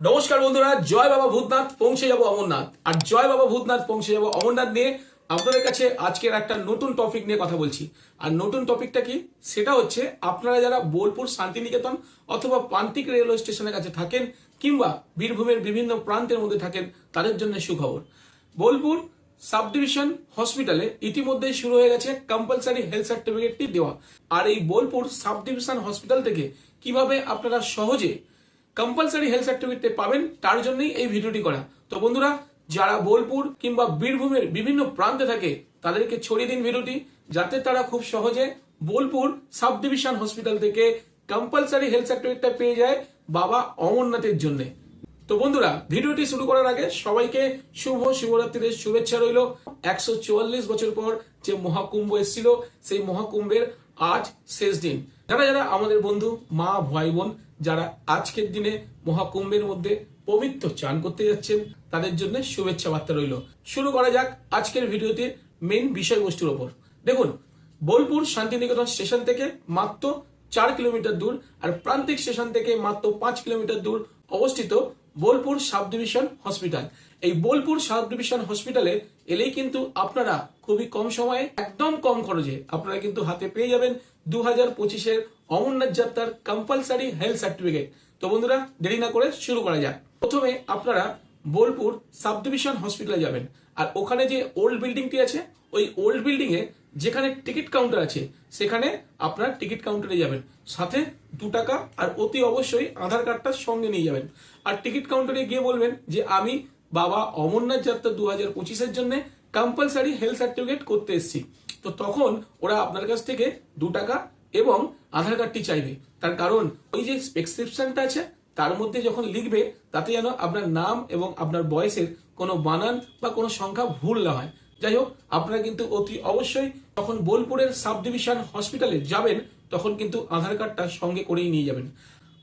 নমস্কার বন্ধুরা, জয় বাবা ভূতনাথ, পৌঁছে যাব অমরনাথ। আর জয় বাবা ভূতনাথ, পৌঁছে যাব অমরনাথ নিয়ে আপনাদের কাছে আজকের একটা নতুন টপিক নিয়ে কথা বলছি। আর নতুন টপিকটা কি? সেটা হচ্ছে আপনারা যারা বোলপুর শান্তিনিকেতন অথবা প্রান্তিক রেলওয়ে স্টেশনের কাছে থাকেন কিংবা বীরভূমের বিভিন্ন প্রান্তের মধ্যে থাকেন, তাদের জন্য সুখবর। বোলপুর সাব ডিভিশন হসপিটালে ইতিমধ্যেই শুরু হয়ে গেছে কম্পালসারি হেলথ সার্টিফিকেটটি দেওয়া। আর এই বোলপুর সাব ডিভিশন হসপিটাল থেকে কীভাবে আপনারা সহজে কম্পালসারি হেলথ সার্টিফিকেট পাবেন, তার জন্যই এই ভিডিওটি করা। তো বন্ধুরা, যারা বোলপুর কিংবা বীরভূমের বিভিন্ন প্রান্তে থাকে, তাদেরকে ছড়িয়ে দিন ভিডিওটি, যাতে তারা খুব সহজে বোলপুর সাব ডিভিশন হসপিটাল থেকে কম্পালসারি হেলথ সার্টিফিকেটটা পেয়ে যায় বাবা অমরনাথের জন্য। তো বন্ধুরা, ভিডিওটি শুরু করার আগে সবাইকে শুভ শিবরাত্রির শুভেচ্ছা রইল। একশো চুয়াল্লিশ বছর পর যে মহাকুম্ভ এসেছিল, সেই মহাকুম্ভের আজ শেষ দিন। যারা যারা আমাদের বন্ধু, মা, ভাই, বোন যারা আজকের দিনে মহাকুম্ভের মধ্যে পবিত্র চান করতে যাচ্ছেন, তাদের জন্য শুভেচ্ছা বার্তা রইল। শুরু করা যাক আজকের ভিডিওতে মেন বিষয়বস্তুর ওপর। দেখুন, বোলপুর শান্তিনিকেতন স্টেশন থেকে মাত্র চার কিলোমিটার দূর আর প্রান্তিক স্টেশন থেকে মাত্র পাঁচ কিলোমিটার দূর অবস্থিত বোলপুর সাব ডিভিশন হসপিটাল। এই বোলপুর সাব ডিভিশন হসপিটালে এলেই কিন্তু আপনারা খুবই কম সময়ে, একদম কম খরচে আপনারা কিন্তু হাতে পেয়ে যাবেন দু হাজার পঁচিশের অমরনাথ যাত্রার কম্পালসারি হেলথ সার্টিফিকেট তো বন্ধুরা, দেরি না করে শুরু করা যাক। প্রথমে আপনারা বোলপুর সাব ডিভিশন হসপিটালে যাবেন। আর ওখানে যে ওল্ড বিল্ডিংটি আছে, ওই ওল্ড বিল্ডিং এ যেখানে টিকিট কাউন্টার আছে, সেখানে আপনার টিকিট কাউন্টারে যাবেন। সাথে দু টাকা আর অতি অবশ্যই আধার কার্ডটা সঙ্গে নিয়ে যাবেন। আর টিকিট কাউন্টারে গিয়ে বলবেন যে, আমি বাবা অমরনাথ যাত্রা দু হাজার পঁচিশের জন্য কম্পালসারি হেলথ সার্টিফিকেট করতে এসেছি। তো তখন ওরা আপনার কাছ থেকে দু টাকা এবং আধার কার্ডটি চাইবে। তার কারণ ওই যে প্রেসক্রিপশনটা আছে, তার মধ্যে যখন লিখবে, তাতে যেন আপনার নাম এবং আপনার বয়সের কোনো বানান বা কোনো সংখ্যা ভুল না হয়। যাই হোক, আপনারা কিন্তু অতি অবশ্যই যখন বোলপুরের সাব ডিভিশন হসপিটালে যাবেন, তখন কিন্তু আধার কার্ডটা সঙ্গে করেই নিয়ে যাবেন।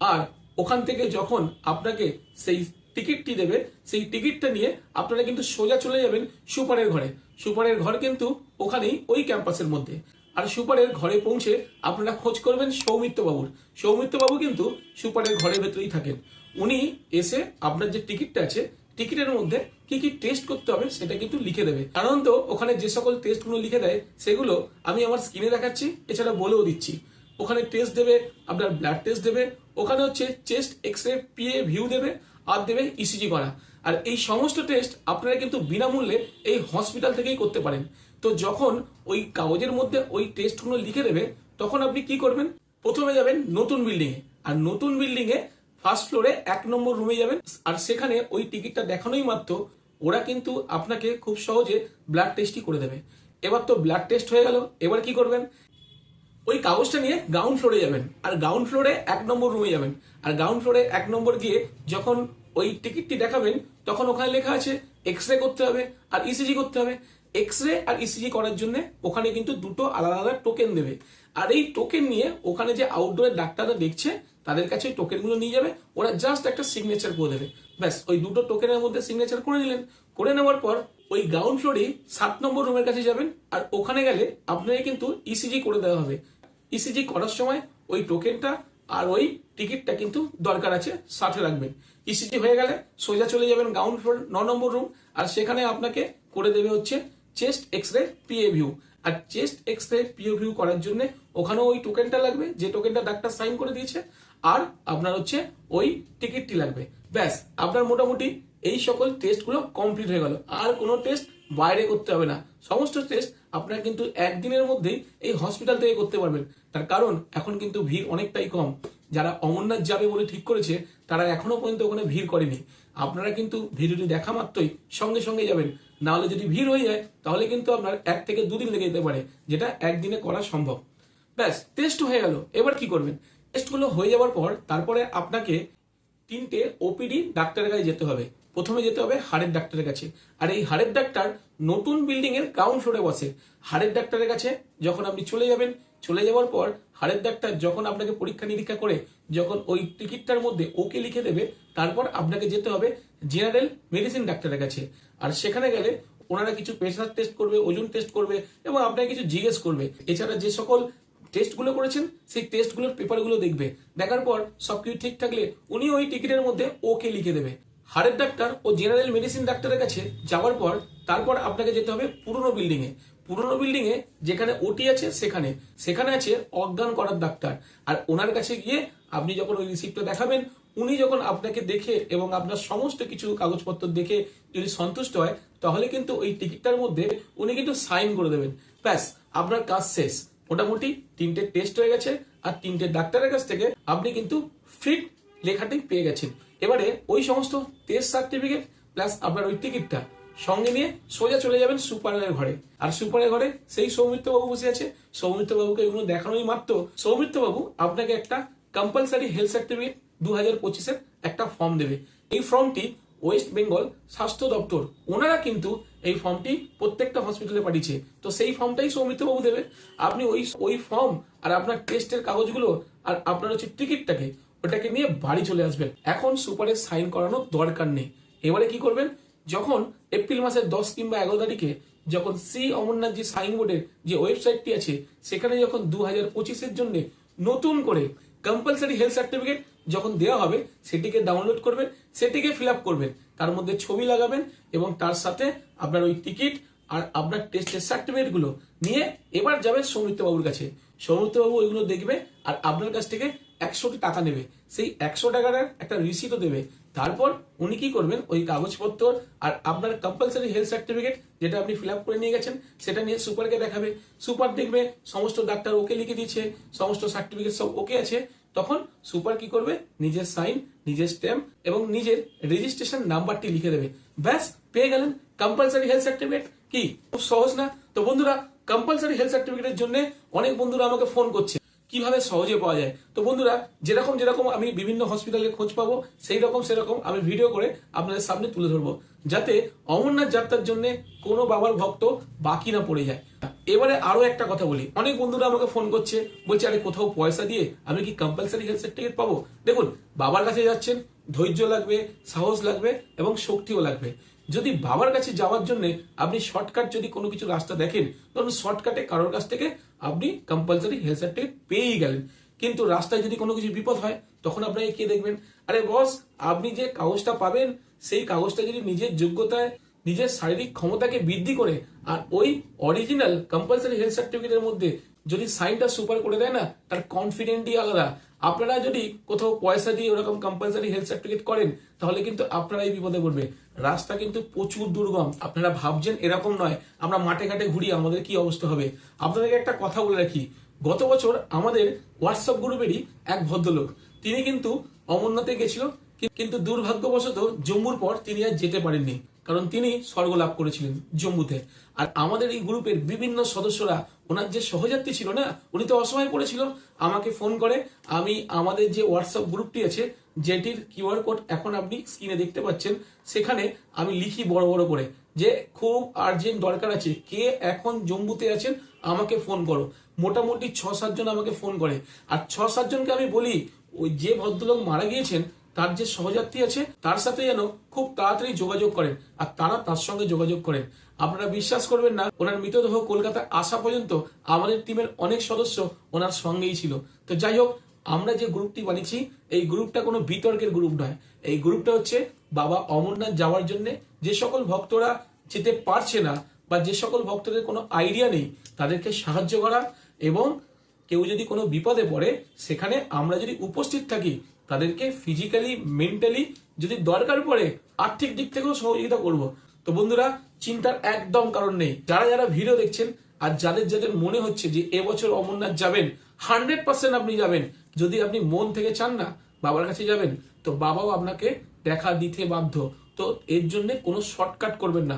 আর ওখান থেকে যখন আপনাকে সেই টিকিটটি দেবে, সেই টিকিটটা নিয়ে আপনারা কিন্তু সোজা চলে যাবেন সুপারের ঘরে। সুপারের ঘর কিন্তু ওখানেই ওই ক্যাম্পাসের মধ্যে। আর সুপারের ঘরে পৌঁছে আপনারা খোঁজ করবেন সৌমিত্র বাবুর সৌমিত্র বাবু কিন্তু সুপারের ঘরের ভেতরেই থাকেন। উনি এসে আপনার যে টিকিটটা আছে, টিকিটের মধ্যে কি কি টেস্ট করতে হবে সেটা কিন্তু লিখে দেবে। সাধারণত ওখানে যে সকল টেস্টগুলো লিখে দেয়, সেগুলো আমি আমার স্ক্রিনে দেখাচ্ছি, এছাড়া বলেও দিচ্ছি। ওখানে টেস্ট দেবে, আপনার ব্লাড টেস্ট দেবে, ওখানে হচ্ছে chest X ray PA, view দেবে আর দেবে ইসিজি করা। আর এই সমস্ত টেস্ট আপনারা কিন্তু বিনামূল্যে এই হসপিটাল থেকেই করতে পারেন। তো যখন ওই কাগজের মধ্যে ওই টেস্টগুলো লিখে দেবে, তখন আপনি কি করবেন? প্রথমে যাবেন নতুন বিল্ডিং এ আর নতুন বিল্ডিং এ ফার্স্ট ফ্লোরে এক নম্বর রুমে যাবেন। আর সেখানে ওই টিকিটটা দেখানোই মাত্র, ওরা কিন্তু আপনাকে খুব সহজে ব্লাড টেস্টই করে দেবে। এবার তো ব্লাড টেস্ট হয়ে গেল। এবার কি করবেন? ওই কাগজটা নিয়ে গ্রাউন্ড ফ্লোরে যাবেন। আর গ্রাউন্ড ফ্লোরে এক নম্বর রুমে যাবেন। আর গ্রাউন্ড ফ্লোরে এক নম্বর গিয়ে যখন ওই টিকিটটি দেখাবেন, তখন ওখানে লেখা আছে এক্স রে করতে হবে আর ইসিজি করতে হবে। এক্স রে আর ইসিজি করার জন্য ওখানে কিন্তু দুটো আলাদা আলাদা টোকেন দেবে। আর এই টোকেন নিয়ে ওখানে যে আউটডোরের ডাক্তাররা দেখছে, তাদের কাছে টোকেনগুলো নিয়ে যাবে। ওরা জাস্ট একটা সিগনেচার করে দেবে। ব্যাস, ওই দুটো টোকেনের মধ্যে সিগনেচার করে নিলেন করে নেওয়ার পর ওই গ্রাউন্ড ফ্লোরে সাত নম্বর রুমের কাছে যাবেন। আর ওখানে গেলে আপনাকে কিন্তু ইসিজি করে দেওয়া হবে। ইসিজি করার সময় ওই টোকেনটা আর ওই টিকিটটা কিন্তু দরকার আছে, সাথে রাখবেন। ইসিজি হয়ে গেলে সোজা চলে যাবেন গ্রাউন্ড ফ্লোর ন নম্বর রুম আর সেখানে আপনাকে করে দেবে হচ্ছে chest X ray PA view আর chest X ray PA view করার জন্য ওখানেও ওই টোকেনটা লাগবে, যে টোকেনটা ডাক্তার সাইন করে দিয়েছে, আর আপনার হচ্ছে ওই টিকিটটি লাগবে। ব্যাস, আপনার মোটামুটি এই সকল টেস্টগুলো কমপ্লিট হয়ে গেল। আর কোনো টেস্ট বাইরে করতে হবে না। সমস্ত টেস্ট আপনারা কিন্তু একদিনের মধ্যেই এই হসপিটাল থেকে করতে পারবেন। তার কারণ এখন কিন্তু ভিড় অনেকটাই কম। যারা অমরনাথ যাবে বলে ঠিক করেছে, তারা এখনও পর্যন্ত ওখানে ভিড় করেনি। আপনারা কিন্তু ভিডিওটি দেখা মাত্রই সঙ্গে সঙ্গে যাবেন। না হলে যদি ভিড় হয়ে যায়, তাহলে কিন্তু আপনার এক থেকে দুদিন লেগে যেতে পারে, যেটা একদিনে করা সম্ভব। ব্যাস টেস্ট হয়ে গেল। এবার কি করবেন? টেস্টগুলো হয়ে যাওয়ার পর তারপরে আপনাকে তিনটে ওপিডি ডাক্তারের কাছে যেতে হবে। প্রথমে যেতে হবে হাড়ের ডাক্তারের কাছে। আর এই হাড়ের ডাক্তার নতুন বিল্ডিং এর গ্রাউন্ড ফ্লোরে বসে। হাড়ের ডাক্তারের কাছে যখন আপনি চলে যাবেন চলে যাওয়ার পর হাড়ের ডাক্তার যখন আপনাকে পরীক্ষা নিরীক্ষা করে, যখন ওই টিকিটটার মধ্যে ওকে লিখে দেবে, তারপর আপনাকে যেতে হবে জেনারেল মেডিসিন ডাক্তারের কাছে। আর সেখানে গেলে ওনারা কিছু প্রেশার টেস্ট করবে, ওজন টেস্ট করবে এবং আপনাকে কিছু জিজ্ঞেস করবে। এছাড়া যে সকল টেস্টগুলো করেছেন, সেই টেস্টগুলোর পেপারগুলো দেখবে। দেখার পর সবকিছু ঠিক থাকলে উনি ওই টিকিটের মধ্যে ওকে লিখে দেবে। হাড়ের ডাক্তার ও জেনারেল মেডিসিন ডাক্তারের কাছে যাওয়ার পর তারপর আপনাকে যেতে হবে পুরনো বিল্ডিং এ পুরনো বিল্ডিং এ যেখানে ওটি আছে, সেখানে। সেখানে আছে অজ্ঞান করার ডাক্তার। আর ওনার কাছে গিয়ে আপনি যখন ওই রিসিপ্টটা দেখাবেন, উনি যখন আপনাকে দেখে এবং আপনার সমস্ত কিছু কাগজপত্র দেখে যদি সন্তুষ্ট হয়, তাহলে কিন্তু ওই টিকিটটার মধ্যে উনি কিন্তু সাইন করে দেবেন। ব্যাস, আপনার কাজ শেষ। মোটামুটি তিনটে টেস্ট হয়ে গেছে আর তিনটে ডাক্তারের কাছ থেকে আপনি কিন্তু ফিট লেখাটি পেয়ে গেছেন। এবারে ওই সমস্ত টেস্ট সার্টিফিকেট প্লাস আপনার ওই টিকিটটা সঙ্গে নিয়ে সোজা চলে যাবেন সুপারের ঘরে। আর সুপারের ঘরে সেই সৌমিত্র বাবু বসে আছে। সৌমিত্র বাবুকে এগুলো দেখানোই মাত্র। সৌমিত্র বাবু আপনাকে একটা কম্পালসারি হেলথ সার্টিফিকেট দু হাজার পঁচিশের একটা ফর্ম দেবে। এই ফর্মটি ওয়েস্ট বেঙ্গল স্বাস্থ্য দপ্তর। ওনারা কিন্তু এই ফর্মটি প্রত্যেকটা হসপিটালে পাঠিয়েছে। তো সেই ফর্মটাই সৌমিত্র বাবু দেবে। আপনি ওই ওই ফর্ম আর আপনার টেস্টের কাগজগুলো আর আপনার হচ্ছে টিকিটটাকে ওটাকে নিয়ে বাড়ি চলে আসবেন। এখন সুপারে সাইন করানোর দরকার নেই। এবারে কি করবেন? যখন এপ্রিল মাসের দশ কিংবা এগারো তারিখে যখন সি অমরনাথ যে সাইনবোর্ডের যে ওয়েবসাইটটি আছে, সেখানে যখন দু হাজার পঁচিশের জন্য নতুন করে কম্পালসারি হেলথ সার্টিফিকেট যখন দেওয়া হবে, সেটিকে ডাউনলোড করবেন, সেটিকে ফিল আপ করবেন, তার মধ্যে ছবি লাগাবেন এবং তার সাথে আপনার ওই টিকিট আর আপনার টেস্টের সার্টিফিকেটগুলো নিয়ে এবার যাবেন সৌমিত্র বাবুর কাছে। সৌমিত্র বাবু ওইগুলো দেখবে আর আপনার কাছ থেকে একশো টাকা নেবে? সেই একশো টাকার একটা রিসিটও দেবে। তারপর উনি কি করবেন? ওই কাগজপত্র আর আপনার কম্পালসারি হেলথ সার্টিফিকেট যেটা আপনি ফিল আপ করে নিয়ে গেছেন, সেটা নিয়ে সুপারকে দেখাবে। সুপার দেখবে, সমস্ত ডাক্তার ওকে লিখে দিচ্ছে, সমস্ত সার্টিফিকেট সব ওকে আছে। তখন সুপার কি করবে? নিজের সাইন নিজের স্ট্যাম্প এবং নিজের রেজিস্ট্রেশন নাম্বারটি লিখে দেবে। ব্যাস, পেয়ে গেলেন কম্পালসারি হেলথ সার্টিফিকেট কি? খুব সহজ না? তো বন্ধুরা কম্পালসারি হেলথ সার্টিফিকেটের জন্য অনেক বন্ধুরা আমাকে ফোন করছে। কীভাবে সহজে পাওয়া যায়? তো বন্ধুরা, যেরকম যেরকম আমি বিভিন্ন হসপিটালে খোঁজ পাবো সেই রকম সেরকম আমি ভিডিও করে আপনাদের সামনে তুলে ধরবো, যাতে অমরনাথ যাত্রার জন্য কোনো বাবার ভক্ত বাকি না পড়ে যায়। এবারে আরও একটা কথা বলি। অনেক বন্ধুরা আমাকে ফোন করছে, বলছে, আরে, কোথাও পয়সা দিয়ে আমি কি কম্পালসারি হেলথ সার্টিফিকেট পাবো? দেখুন, বাবার কাছে যাচ্ছেন, ধৈর্য লাগবে, সাহস লাগবে এবং শক্তিও লাগবে। যদি বাবার কাছে যাওয়ার জন্য আপনি শর্টকাট যদি কোনো কিছু রাস্তা দেখেন, ধরুন শর্টকাটে কারোর কাছ থেকে আপনি কম্পালসারি হেলথ সার্টিফিকেট পেয়েই গেলেন। কিন্তু রাস্তায় যদি কোনো কিছু বিপদ হয়, তখন আপনাকে কে দেখবেন? আরে বস আপনি যে কাগজটা পাবেন, সেই কাগজটা যদি নিজের যোগ্যতায়, নিজের শারীরিক ক্ষমতাকে বৃদ্ধি করে, আর ওই অরিজিনাল কম্পালসারি হেলথ সার্টিফিকেটের মধ্যে যদি সাইনটা সুপার করে দেয় না, তার কনফিডেন্টই আলাদা। আপনারা যদি কোথাও পয়সা দিয়ে ওরকম কম্পালসারি হেলথ সার্টিফিকেট করেন, তাহলে কিন্তু আপনারাই বিপদে পড়বে। রাস্তা কিন্তু প্রচুর দুর্গম। আপনারা ভাবছেন এরকম নয়, আমরা মাঠে ঘাটে ঘুরি, আমাদের কি অবস্থা হবে? আপনাদেরকে একটা কথা বলে রাখি। গত বছর আমাদের হোয়াটসঅ্যাপ গ্রুপেরই এক ভদ্রলোক, তিনি কিন্তু অমরনাথে গেছিল, কিন্তু দুর্ভাগ্যবশত জম্মুর পর তিনি আর যেতে পারেননি। কারণ তিনি স্বর্গ লাভ করেছিলেন জম্মুতে। আর আমাদের এই গ্রুপের বিভিন্ন সদস্যরা, ওনার যে সহযাত্রী ছিল না, উনি তো অসময় পড়েছিল, আমাকে ফোন করে, আমি আমাদের যে হোয়াটসঅ্যাপ গ্রুপটি আছে, যেটির কিউআর কোড এখন আপনি স্ক্রিনে দেখতে পাচ্ছেন, সেখানে আমি লিখি বড় বড় করে যে, খুব আর্জেন্ট দরকার আছে, কে এখন জম্মুতে আছেন, আমাকে ফোন করো। মোটামুটি ছ সাতজন আমাকে ফোন করে। আর ছ সাতজনকে আমি বলি, ওই যে ভদ্রলোক মারা গিয়েছেন তার যে সহযাত্রী আছে, তার সাথে যেন খুব তাড়াতাড়ি যোগাযোগ করেন, আর তারা তার সঙ্গে যোগাযোগ করেন। আপনারা বিশ্বাস করবেন না, ওনার মৃতদেহ কলকাতা আসা পর্যন্ত আমাদের টিমের অনেক সদস্য ওনার সঙ্গেই ছিল। তো যাই হোক, আমরা যে গ্রুপটি বানিয়েছি, এই গ্রুপটা কোনো বিতর্কের গ্রুপ নয়। এই গ্রুপটা হচ্ছে বাবা অমরনাথ যাওয়ার জন্য যে সকল ভক্তরা যেতে পারছে না বা যে সকল ভক্তদের কোনো আইডিয়া নেই, তাদেরকে সাহায্য করা এবং কেউ যদি কোনো বিপদে পড়ে, সেখানে আমরা যদি উপস্থিত থাকি তাদেরকে ফিজিক্যালি মেন্টালি যদি দরকার পড়ে, আর্থিক দিক থেকেও সহযোগিতা করব। তো বন্ধুরা, চিন্তার একদম কারণ নেই। যারা যারা ভিডিও দেখছেন আর যাদের যাদের মনে হচ্ছে যে এবছর অমরনাথ যাবেন হান্ড্রেড পার্সেন্ট আপনি যাবেন। যদি আপনি মন থেকে চান না, বাবার কাছে যাবেন, তো বাবাও আপনাকে দেখা দিতে বাধ্য। তো এর জন্য কোনো শর্টকাট করবেন না।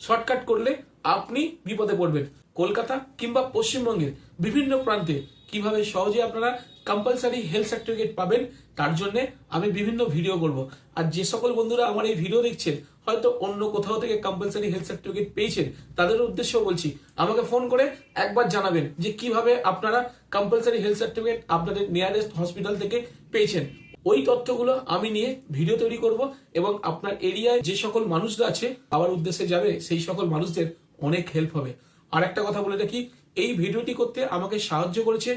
শর্টকাট করলে আপনি বিপদে পড়বেন। কলকাতা কিংবা পশ্চিমবঙ্গের বিভিন্ন প্রান্তে কীভাবে সহজে আপনারা কম্পালসারি হেলথ সার্টিফিকেট পাবেন, তার জন্য আমি বিভিন্ন ভিডিও করব। আর যে সকল বন্ধুরা আমার এই ভিডিও দেখছেন, হয়তো অন্য কোথাও থেকে কম্পালসারি হেলথ সার্টিফিকেট পেয়েছেন, তাদের উদ্দেশ্য বলছি, আমাকে ফোন করে একবার জানাবেন যে কীভাবে আপনারা কম্পালসারি হেলথ সার্টিফিকেট আপনাদের নিয়ারেস্ট হসপিটাল থেকে পেয়েছেন। ওই তথ্যগুলো আমি নিয়ে ভিডিও তৈরি করব এবং আপনার এরিয়ায় যে সকল মানুষরা আছে আবার উদ্দেশ্যে যাবে, সেই সকল মানুষদের অনেক হেল্প হবে। আর একটা কথা বলে রাখি, এই ভিডিওটি করতে আমাকে সাহায্য করেছে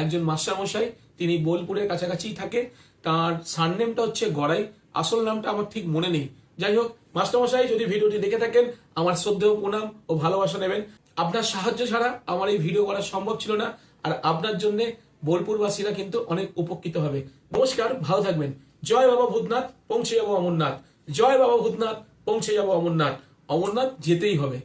একজন মাস্টারমশাই। তিনি বোলপুরের কাছাকাছিই থাকে। তার সারনেমটা হচ্ছে গড়াই। আসল নামটা আমার ঠিক মনে নেই। যাই হোক, মাস্টারমশাই, যদি ভিডিওটি দেখে থাকেন, আমার শ্রদ্ধেয় প্রণাম ও ভালোবাসা নেবেন। আপনার সাহায্য ছাড়া আমার এই ভিডিও করা সম্ভব ছিল না, আর আপনার জন্য বোলপুরবাসীরা কিন্তু অনেক উপকৃত হবে। নমস্কার, ভালো থাকবেন। জয় বাবা ভূতনাথ, পৌঁছে যাব অমরনাথ। জয় বাবা ভূতনাথ, পৌঁছে যাব অমরনাথ। অমরনাথ যেতেই হবে।